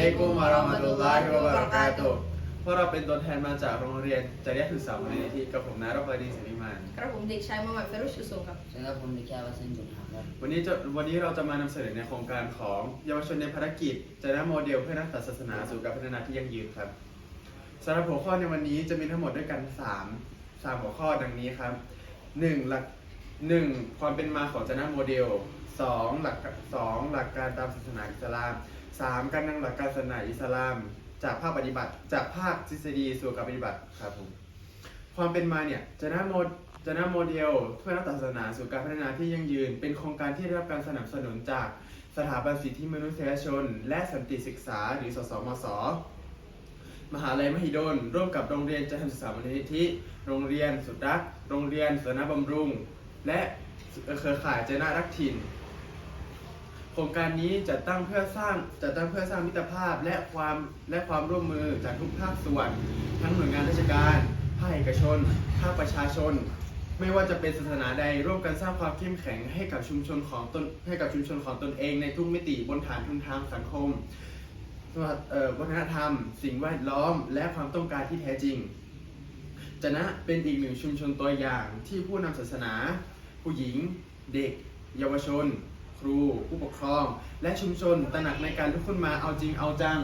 ลัยกุมวะเราะมะตุลลอฮิวะบะเราะกาตุฮ์พวกเราเป็นตัวแทนมาจากโรงเรียนจริยศึกษามูลนิธิกับผมนายรบดีสิริมานกระผมเด็กชายมุฮัมมัดเฟรุชอุสงครับสำหรับผมเด็กชายวาสินบุญหามครับวันนี้จะวันนี้เราจะมานำเสนอในโครงการของเยาวชนในภารกิจจนะโมเดลเพื่อนักศาสนาสู่การพัฒนาที่ยั่งยืนครับสำหรับหัวข้อในวันนี้จะมีทั้งหมดด้วยกัน3 3หัวข้อดังนี้ครับ1หลัก 1. ความเป็นมาของจนะโมเดล 2. หลักสองหลักการตามศาสนาอิสลาม 3. การนำหลักการศาสนาอิสลาม จากภาคปฏิบัติ จากภาคทฤษฎีสู่การปฏิบัติครับผมความเป็นมาเนี่ยจะนาโมจะนาโมเดลเพื่อนักศาสนาสู่การพัฒนาที่ยั่งยืน เป็นโครงการที่ได้รับการสนับสนุนจากสถาบันสิทธิมนุษยชน และสันติศึกษาหรือสสมสมหาลัยมหิดล ร่วมกับโรงเรียนจันทศึกษามูลนิธิ โรงเรียนสุดรัก โรงเรียนสนบำรุง และเครือข่ายเจนารักถิ่น โครงการนี้จะตั้งเพื่อสร้างจะตั้งเพื่อสร้างมิตรภาพและความและความร่วมมือจากทุกภาคส่วน ทั้งหน่วยงานราชการภาคเอกชนภาคประชาชน ไม่ว่าจะเป็นศาสนาใดร่วมกันสร้างความเข้มแข็งให้กับชุมชนของตนให้กับชุมชนของตนเองในทุกมิติบนฐานทุนทางสังคมวัฒนธรรม สิ่งแวดล้อม และความต้องการที่แท้จริงจะนะเป็นอีกหนึ่งชุมชนตัวอย่างที่ผู้นำศาสนา ผู้หญิง เด็ก เยาวชน ครู ผู้ปกครอง และชุมชนตระหนักในการลุกขึ้นมาเอาจริงเอาจัง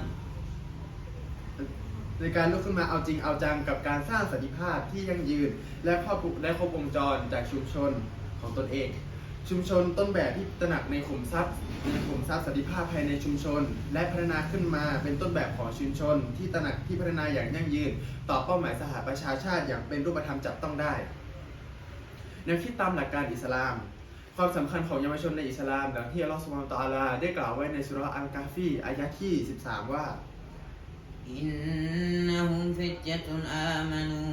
ในการลุกขึ้นมาเอาจริงเอาจังกับการสร้างสันติภาพที่ยั่งยืน และครอบคลุและครบวงจรจากชุมชนของตนเอง ชุมชนต้นแบบที่ตระหนักในขุมทรัพย์ในขุมทรัพย์สันติภาพภายในชุมชน และพัฒนาขึ้นมาเป็นต้นแบบของชุมชน ที่ตระหนักที่พัฒนาอย่างยั่งยืน ต่อเป้าหมายสหประชาชาติอย่างเป็นรูปธรรมจับต้องได้แนวคิดตามหลักการอิสลาม ความสำคัญของเยาวชนในอิสลาม ดังที่อัลลอฮฺสุบฮานะฮูวะตะอาลาได้กล่าวไว้ในสุราะห์อัลกาฟีอายะที่ 13 ว่า إنهم فتية آمنوا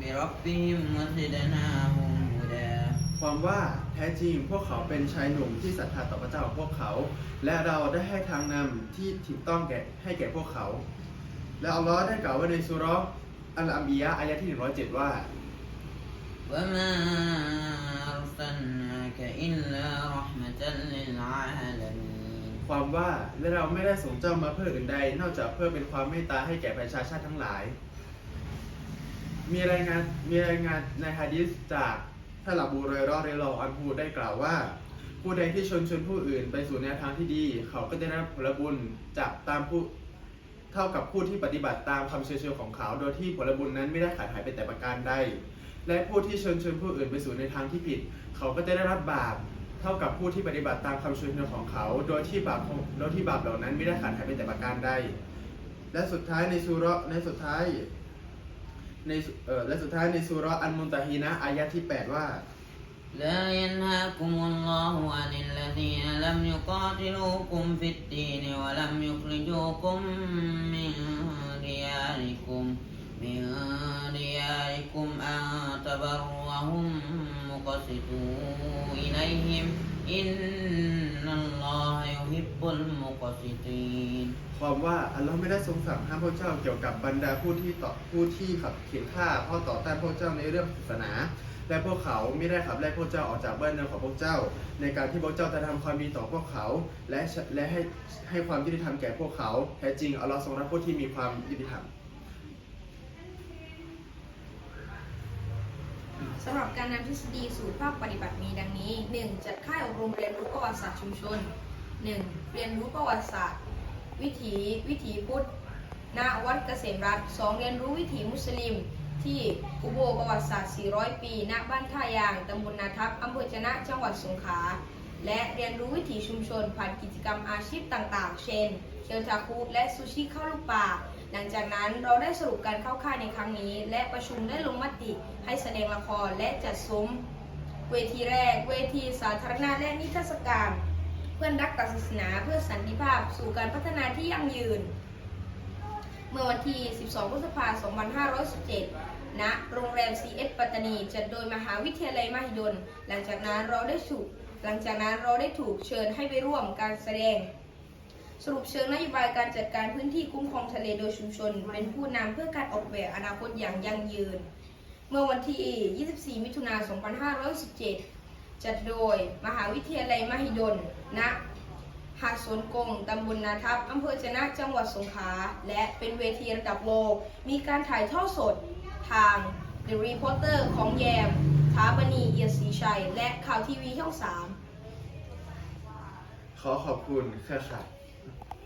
بربهم وزدناهم هدى ความว่าแท้จริงพวกเขาเป็นชายหนุ่มที่ศรัทธาต่อพระเจ้าของพวกเขา และเราได้ให้ทางนำที่ถูกต้องแก่ให้แก่พวกเขา และอัลลอฮ์ได้กล่าวไว้ในสุราะห์อัลอัมบียะห์อายะที่ 107 ว่า وما ความว่าและเราไม่ได้ส่งเจ้ามาเพื่ออื่นใด นอกจากเพื่อเป็นความเมตตาให้แก่ประชาชาติทั้งหลาย มีรายงานมีรายงานในฮะดิษจากท่านอบูเรยเราะห์เรลออันพูได้กล่าวว่า ผู้ใดที่ชนชนผู้อื่นไปสู่แนวทางที่ดี เขาก็จะได้รับผลบุญจากตามผู้เท่ากับผู้ที่ปฏิบัติตามคำเชิญชวนของเขา โดยที่ผลบุญนั้นไม่ได้ขาดหายไปแต่ประการใดและผู้ที่ชิญชนผู้อื่นไปสู่ในทางที่ผิด เขาก็จะได้รับบาป เท่ากับผู้ที่ปฏิบัติตามคำเชิญชวนของเขา โดยที่บาปของโดยที่บาปเหล่านั้นไม่ได้ขาดหายไปแต่ประการใด และสุดท้ายในสุเราะห์ในสุดท้ายในสุเอ่อและสุดท้ายในสุเราะห์อันมุนตะฮีนะอายะที่ 8 ว่า لا ينهاكم الله عن الذين لم يقاتلوكم في الدين ولم يخرجوكم من دياركم من دياركم أن تبروهم مقسطوا إليهم إن الله يحب المقسطين ความว่าอัลลอฮ์ไม่ได้ทรงสั่งห้ามพวกเจ้าเกี่ยวกับบรรดาผู้ที่ต่อผู้ที่ขับเขียนฆ่าเพ่อต่อต้านพวกเจ้าในเรื่องศาสนา และพวกเขาไม่ได้ขับไล่พวกเจ้าออกจากบ้านเรือนของพวกเจ้า ในการที่พวกเจ้าจะทำความดีต่อพวกเขา และและให้ให้ความยุติธรรมแก่พวกเขาแท้จริงอัลลอฮ์ทรงรักผู้ที่มีความยุติธรรม สำหรับการนำทฤษฎีสู่ภาคปฏิบัติมีดังนี้ 1. จัดค่ายอบรมเรียนรู้ประวัติศาสตร์ชุมชน 1. เรียนรู้ประวัติศาสตร์ วิถีวิถีพุทธณวัดเกษมรัฐ 2. เรียนรู้วิถีมุสลิม ที่อุโบประวัติศาสตร์ 400 ปีณบ้านท่ายางตำบลนาทับอำเภอจนะจังหวัดสงขลาและเรียนรู้วิถีชุมชนผ่านกิจกรรมอาชีพต่างๆ เช่น เคียวทาคุและซูชิข้าวลูกปลา หลังจากนั้นเราได้สรุปการเข้าค่ายในครั้งนี้ และประชุมได้ลงมติให้แสดงละครและจัดซุ้มเวทีแรก เวทีสาธารณะและนิทรรศการเพื่อนรักศาสนาเพื่อสันติภาพสู่การพัฒนาที่ยั่งยืน เมื่อวันที่ 12 พฤษภาคม 2517ณโรงแรม CS ปัตตานี จัดโดยมหาวิทยาลัยมหิดล หลังจากนั้นเราได้ถูกหลังจากนั้นเราได้ถูกเชิญให้ไปร่วมการแสดง สรุปเชิงนโยบายการจัดการพื้นที่คุ้มครองทะเลโดยชุมชน เป็นผู้นำเพื่อการออกแบบอนาคตอย่างยั่งยืน เมื่อวันที่ 24 มิถุนายน 2517 จัดโดย มหาวิทยาลัยมหิดล ณ หาดสวนกง ตำบลนาทับอำเภอจะนะ จังหวัดสงขลา และเป็นเวทีระดับโลก มีการถ่ายทอดสดทาง The Reporter ของแยมถาปณีเอียดศรีชัย และข่าวทีวีช่อง 3 ขอขอบคุณเครือข่าย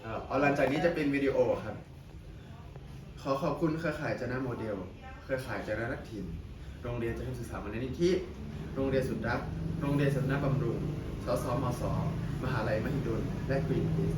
เอาหลังจากนี้จะเป็นวิดีโอครับ ขอขอบคุณเครือข่ายจนะโมเดล เครือข่ายจนะนักถิ่น โรงเรียนจะทศึกษามานิธิโรงเรียนสุดรัก โรงเรียนสำนักบำรุง สสมส มหาลัยมหิดล และกรีนพีซ